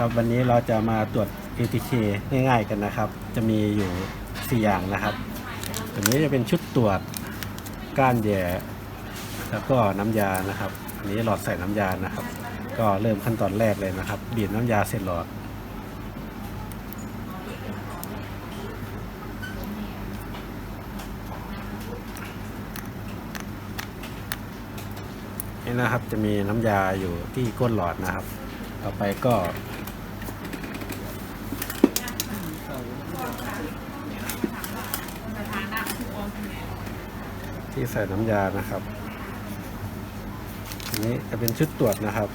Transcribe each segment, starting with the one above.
ครับวันนี้เราจะมาตรวจ ATK ง่ายๆกันนะครับ จะมีอยู่ 4 อย่างนะครับอันนี้จะเป็นชุดตรวจก้านแย่แล้วก็น้ำยานะครับ อันนี้หลอดใส่น้ำยานะครับ ก็เริ่มขั้นตอนแรกเลยนะครับ บีบน้ำยาเสร็จหลอด นี่นะครับจะมีน้ำยาอยู่ที่ก้นหลอดนะครับ ต่อไปก็ ที่ใส่น้ำยานะครับ อันนี้จะเป็นชุดตรวจนะครับ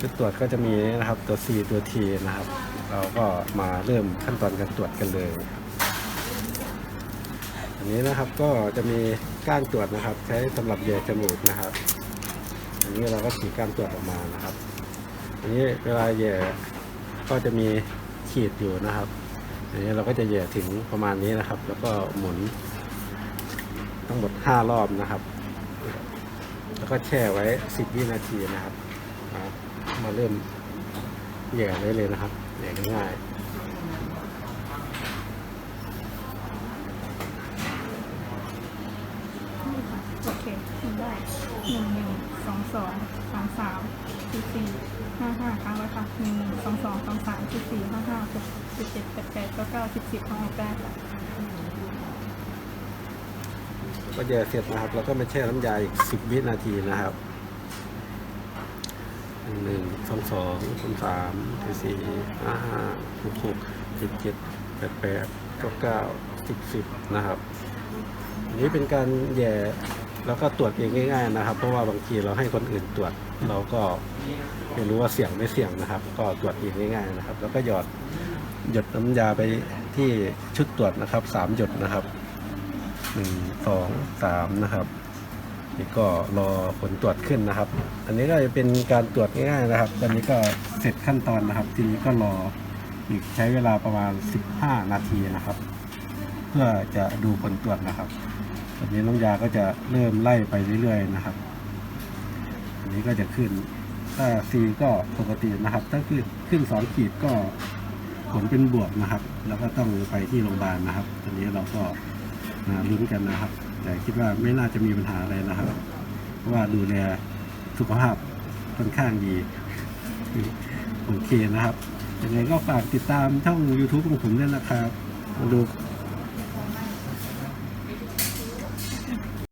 ชุดตรวจก็จะมีนะครับตัว C ตัว T นะครับ เราก็มาเริ่มขั้นตอนการตรวจกันเลย อันนี้นะครับก็จะมีก้านตรวจนะครับ ใช้สำหรับแย่จมูกนะครับ อันนี้เราก็ฉีกก้านตรวจออกมานะครับ อันนี้เวลาแย่ก็จะมีขีดอยู่นะครับ อันนี้เราก็จะแย่ถึงประมาณนี้นะครับ แล้วก็หมุน ทั้งหมด 5 รอบนะครับ แล้วก็แช่ไว้ 10 วินาทีนะครับ มาเริ่มแย่ได้เลยนะครับแย่ง่ายโอเคทำได้หนึ่งหนึ่งสองสองสามสามสี่สี่ห้าห้าครั้งไว้ค่ะหนึ่งหนึ่ง องสองสองสามสี่สี่ห้าห้าหกสิบเจ็ดแปดแปดเก้าเก้าสิบสิบครั้งออกได้ค่ะก็แย่เสร็จนะครับ แล้วก็มาแช่น้ำยาอีก10วินาทีนะครับหนึ่งสองสองสามสามสี่สี่ห้าห้าหกหกเจ็ดเจ็ดแปดแปดเก้าเก้าสิบสิบนะครับอันนี้เป็นการแย่แล้วก็ตรวจเองง่าย ๆ นะครับ เพราะว่าบางทีเราให้คนอื่นตรวจเราก็ ไม่รู้ว่าเสี่ยงไม่เสี่ยงนะครับ ก็ตรวจเองง่ายๆนะครับ แล้วก็หยอดหยดน้ำยาไปที่ชุดตรวจนะครับสามหยดนะครับหนึ่งสองสามนะครับนี่ก็รอผลตรวจขึ้นนะครับ อันนี้ก็จะเป็นการตรวจง่ายๆนะครับ ตอนนี้ก็เสร็จขั้นตอนนะครับ ทีนี้ก็รออีกใช้เวลาประมาณ 15 นาทีนะครับ เพื่อจะดูผลตรวจนะครับตอนนี้น้ำยาก็จะเริ่มไล่ไปเรื่อยๆนะครับ อันนี้ก็จะขึ้น ถ้า C ก็ปกตินะครับ ถ้าขึ้นขึ้นสองขีดก็ผลเป็นบวกนะครับ แล้วก็ต้องไปที่โรงพยาบาลนะครับตอนนี้เราก็ลุ้นกันนะครับ แต่คิดว่าไม่น่าจะมีปัญหาอะไรนะครับ เพราะว่าดูแลสุขภาพค่อนข้างดีโอเคนะครับยังไงก็ฝากติดตามช่อง YouTube ของผมด้วยนะครับมาดู